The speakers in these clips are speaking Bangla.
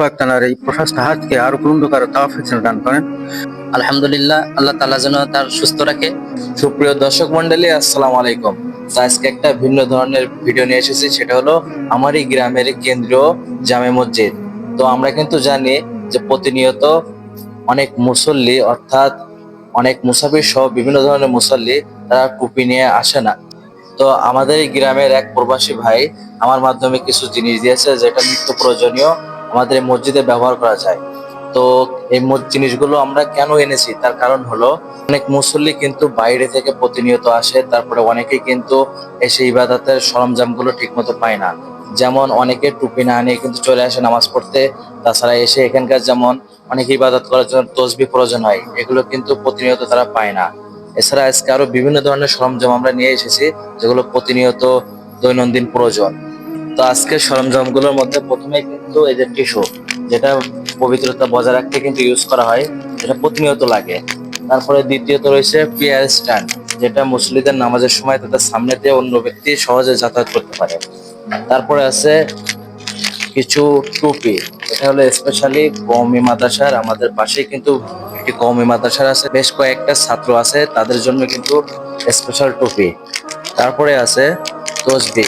পাক এই প্রশস্ত হাতকে আরও পূর্ণ করার তাওফিক দান করেন। আলহামদুলিল্লাহ, আল্লাহ তাআলা যেন তার সুস্থ রাখে। সুপ্রিয় দর্শক মন্ডলী আসসালামু আলাইকুম। আজকে একটা ভিন্ন ধরনের ভিডিও নিয়ে এসেছি, সেটা হলো আমারই গ্রামের কেন্দ্রীয় জামে মসজিদ। তো আমরা কিন্তু জানি যে প্রতিনিয়ত অনেক মুসল্লি, অর্থাৎ অনেক মুসাফির সহ বিভিন্ন ধরনের মুসল্লি তারা টুপি নিয়ে আসে না। তো আমাদের এই গ্রামের এক প্রবাসী ভাই আমার মাধ্যমে কিছু জিনিস দিয়েছে, যেটা নিত্য প্রয়োজনীয়। আমাদের এই মসজিদে ব্যবহার করা যায়। তো এই জিনিসগুলো আমরা কেন এনেছি? তার কারণ হলো, অনেক মুসল্লি কিন্তু বাইরে থেকে প্রতিনিয়ত আসে, তারপরে অনেকেই কিন্তু এসে ইবাদতের সরঞ্জামগুলো ঠিকমতো পায় না। যেমন অনেকে টুপি না নিয়ে কিন্তু চলে আসে নামাজ পড়তে, তাছাড়া এসে এখানকার যেমন অনেকে ইবাদত করার জন্য তসবি প্রয়োজন হয়, এগুলো কিন্তু প্রতিনিয়ত তারা পায় না। এছাড়া আজকে আরও বিভিন্ন ধরনের সরঞ্জাম আমরা নিয়ে এসেছি, যেগুলো প্রতিনিয়ত দৈনন্দিন প্রয়োজন। তো আজকের সরঞ্জামগুলোর মধ্যে প্রথমে কিন্তু এই যে টিস্যু, যেটা পবিত্রতা বজায় রাখতে কিন্তু ইউজ করা হয়, যেটা প্রতিনিয়ত লাগে। তারপরে দ্বিতীয়ত রয়েছে পিয়ার স্ট্যান্ড যেটা মুসলিদের নামাজের সময় তাদের সামনে দিয়ে অন্য ব্যক্তি সহজে যাতায়াত করতে পারে। তারপরে আছে কিছু টুপি, এটা হলো স্পেশালি কওমি মাদ্রাসার, আমাদের পাশে কিন্তু একটি কওমি মাদ্রাসার আছে, বেশ কয়েকটা ছাত্র আছে, তাদের জন্য কিন্তু স্পেশাল টুপি। তারপরে আছে তসবি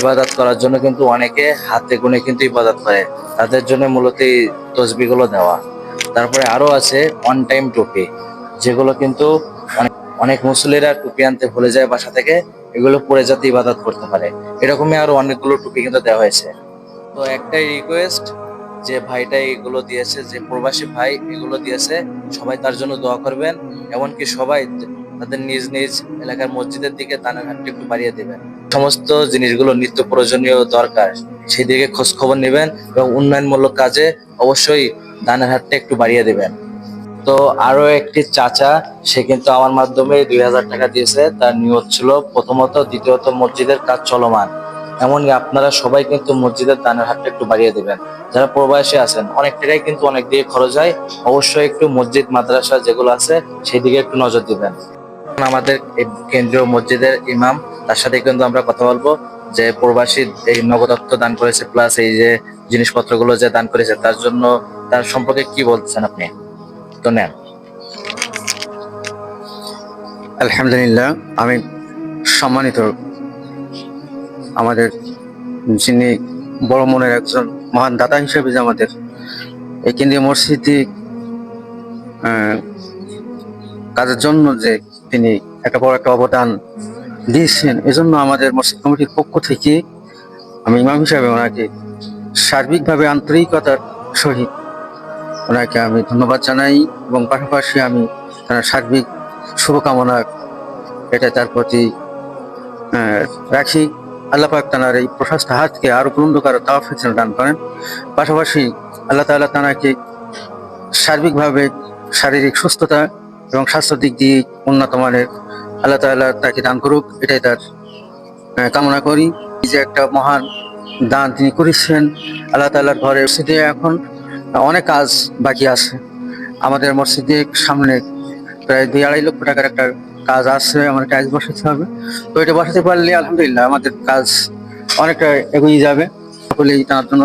ইবাদত করার জন্য কিন্তু অনেকে হাতে গুনে কিন্তু ইবাদত করে। তাদের জন্য মূলত এই তসবিগুলো দেওয়া। তারপরে আরও আছে অন টাইম টুপি, যেগুলো কিন্তু অনেক অনেক মুসলিরা টুপি আনতে ভুলে যায় বাসা থেকে, এগুলো পরে যাতে ইবাদত করতে পারে। এরকমই আরও অনেকগুলো টুপি কিন্তু দেওয়া হয়েছে। তো একটাই রিকোয়েস্ট যে ভাইটা এগুলো দিয়েছে, যে প্রবাসী ভাই এগুলো দিয়েছে, সবাই তার জন্য দোয়া করবেন। এমনকি সবাই তাদের নিজ নিজ এলাকার মসজিদের দিকে দানের হাতটা একটু বাড়িয়ে দেবেন। সমস্ত জিনিসগুলো নিত্য প্রয়োজনীয় দরকার সেই দিকে খোঁজ খবর নেবেন এবং উন্নয়নমূলক কাজে অবশ্যই দানের হাতটা একটু বাড়িয়ে দেবেন। তো আরও একটি চাচা, সে কিন্তু আমার মাধ্যমে দুই হাজার টাকা দিয়েছে। তার নিয়ত ছিল প্রথমত, দ্বিতীয়ত মসজিদের কাজ চলমান। এমনকি আপনারা সবাই কিন্তু মসজিদের দানের হাতটা একটু বাড়িয়ে দেবেন। যারা প্রবাসী আছেন, অনেক টাকাই কিন্তু অনেক দিকে খরচ হয়। অবশ্যই একটু মসজিদ, মাদ্রাসা যেগুলো আছে সেই দিকে একটু নজর দিবেন। আমাদের কেন্দ্রীয় মসজিদের ইমাম তার সাথে কিন্তু আমরা কথা বলব যে প্রবাসী এই নগদত্ব দান করেছে প্লাস এই যে জিনিসপত্রগুলো যে দান করেছে তার জন্য তার সম্পর্কে কি বলছেন আপনি? তো নেন। আলহামদুলিল্লাহ আমি সম্মানিত আমাদের যিনি বড় মনের একজন মহান দাতা হিসেবে যে আমাদের এই কেন্দ্রীয় মসজিদে আহ, কাজের জন্য যে তিনি একটা বড় একটা অবদান দিয়েছেন। এজন্য আমাদের মসজিদ কমিটির পক্ষ থেকে আমি ইমাম হিসাবে ওনাকে সার্বিকভাবে আন্তরিকতার সহিত ওনাকে আমি ধন্যবাদ জানাই এবং পাশাপাশি আমি তার সার্বিক শুভকামনা এটা তার প্রতি রাখি। আল্লাহ পাক তানার এই প্রশস্ত হাতকে আরও তাওফিক যেন দান করেন। পাশাপাশি আল্লাহ তাআলা তানাকে সার্বিকভাবে শারীরিক সুস্থতা এবং স্বাস্থ্য দিক দিয়ে উন্নত মানের আল্লাহ তাআলা তাকে দান করুক, এটাই তার কামনা করি। যে একটা মহান দান তিনি করেছেন, আল্লাহ তাআলার ঘরে মসজিদে এখন অনেক কাজ বাকি আছে। আমাদের মসজিদে সামনে প্রায় দুই আড়াই লক্ষ টাকার একটা কাজ আছে, আমার কাজ বসাতে হবে। তো এটা বসাতে পারলে আলহামদুলিল্লাহ আমাদের কাজ অনেকটা এগিয়ে যাবে। সকলেই তার জন্য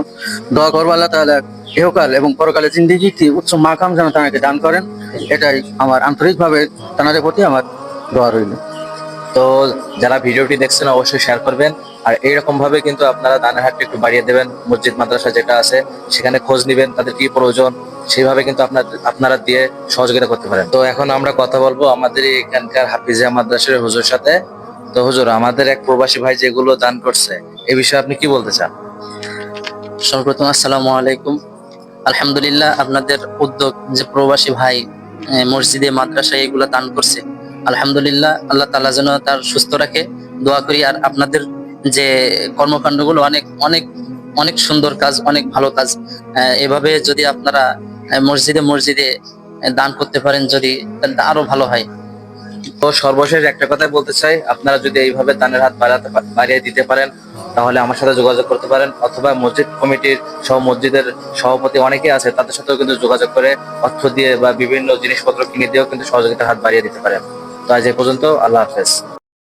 দোয়া করব আল্লাহ তাহলে ইহকাল এবং পরকালে জিন্দিগিতে উচ্চ মাকাম যেন তাকে দান করেন। এটাই আমার আন্তরিকভাবে তাদের প্রতি আমার দোয়া রইল। তো যারা ভিডিওটি দেখছেন, অবশ্যই শেয়ার করবেন। আর এইরকম ভাবে কিন্তু আপনারা দানের হাতটা একটু বাড়িয়ে দেবেন। মসজিদ, মাদ্রাসা যেটা আছে, সেখানে খোঁজ নিবেন, তাদের কি প্রয়োজন, সেইভাবে কিন্তু আপনার, আপনারা দিয়ে সহযোগিতা করতে পারেন। তো এখন আমরা কথা বলব আমাদের এখানকার হাফিজিয়া মাদ্রাসার হুজুর সাথে। তো হুজুর, আমাদের এক প্রবাসী ভাই যেগুলো দান করছে, এ বিষয়ে আপনি কি বলতে চান? সর্বপ্রথম আসসালামু আলাইকুম। আলহামদুলিল্লাহ, আপনাদের উদ্যোগ যে প্রবাসী ভাই মসজিদে, মাদ্রাসায় এগুলো দান করছে। আলহামদুলিল্লাহ, আল্লাহ তালা যেন তার সুস্থ রাখে। দোয়া করি, আর আপনাদের যে কর্মকাণ্ডগুলো, অনেক অনেক অনেক সুন্দর কাজ, অনেক ভালো কাজ। এভাবে যদি আপনারা মসজিদে মসজিদে দান করতে পারেন যদি, তাহলে আরও ভালো হয়। তো সর্বশেষ একটা কথাই বলতে চাই, আপনারা যদি এইভাবে দানের হাত বাড়াতে বাড়িয়ে দিতে পারেন তাহলে আমার সাথে যোগাযোগ করতে পারেন, অথবা মসজিদ কমিটির সহ মসজিদের সভাপতি অনেকে আছে, তাদের সাথেও কিন্তু যোগাযোগ করে অর্থ দিয়ে বা বিভিন্ন জিনিসপত্র কিনে দিয়েও কিন্তু সহযোগিতার হাত বাড়িয়ে দিতে পারেন। তো আজ এ পর্যন্ত, আল্লাহ হাফেজ।